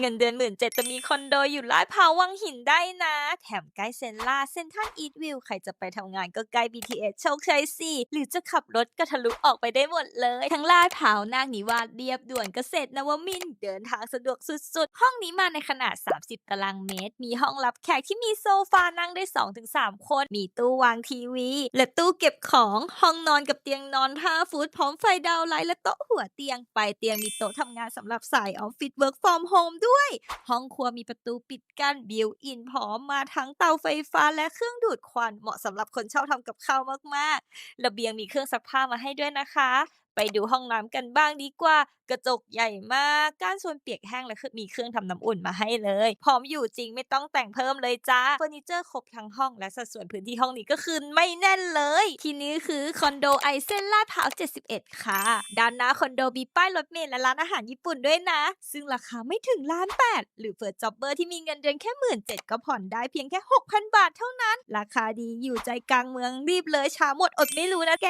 เงินเดือนหมื่นเจ็ดจะมีคอนโดอยู่ลาดพร้าววังหินได้นะ แถมใกล้เซนลาเซนทันอีทวิว ใครจะไปทำงานก็ใกล้ BTS โชคชัยสี่หรือจะขับรถก็ทะลุออกไปได้หมดเลย ทั้งลาดพร้าวนาคนิวาสเรียบด่วนเกษตรนวมินเดินทางสะดวกสุดๆ ห้องนี้มาในขนาด 30 ตารางเมตร มีห้องรับแขกที่มีโซฟานั่งได้ 2-3 คน มีตู้วางทีวี และตู้เก็บของห้องนอนกับเตียงนอน5ฟุตพร้อมไฟดาวน์ไลท์และโต๊ะหัวเตียงไปเตียงมีโต๊ะทำงานสำหรับสายออฟฟิศเวิร์กฟอร์มโฮมด้วยห้องครัวมีประตูปิดกั้นบิวอินพร้อมมาทั้งเตาไฟฟ้าและเครื่องดูดควันเหมาะสำหรับคนชอบทำกับข้าวมากๆ ระเบียงมีเครื่องซักผ้ามาให้ด้วยนะคะ ไปดูห้องน้ำกันบ้างดีกว่า กระจกใหญ่มากก้านส่วนเปียกแห้งและคือมีเครื่องทำน้ำอุ่นมาให้เลยพร้อมอยู่จริงไม่ต้องแต่งเพิ่มเลยจ้าเฟอร์นิเจอร์ครบทั้งห้องและสัดส่วนพื้นที่ห้องนี้ก็คือไม่แน่นเลย ที่นี้คือคอนโดไอเซนลาดพร้าว71 ค่ะ ด้านหน้าคอนโดมีป้ายรถเมล์และร้านอาหารญี่ปุ่นด้วยนะ ซึ่งราคาไม่ถึงล้านแปดหรือเฟิร์สจ็อบเบอร์ที่มีเงินเดือนแค่หมื่นเจ็ดก็ผ่อนได้เพียงแค่ 6,000 บาทเท่านั้น ราคาดีอยู่ใจกลางเมืองรีบเลยช้าหมดอดไม่รู้นะแก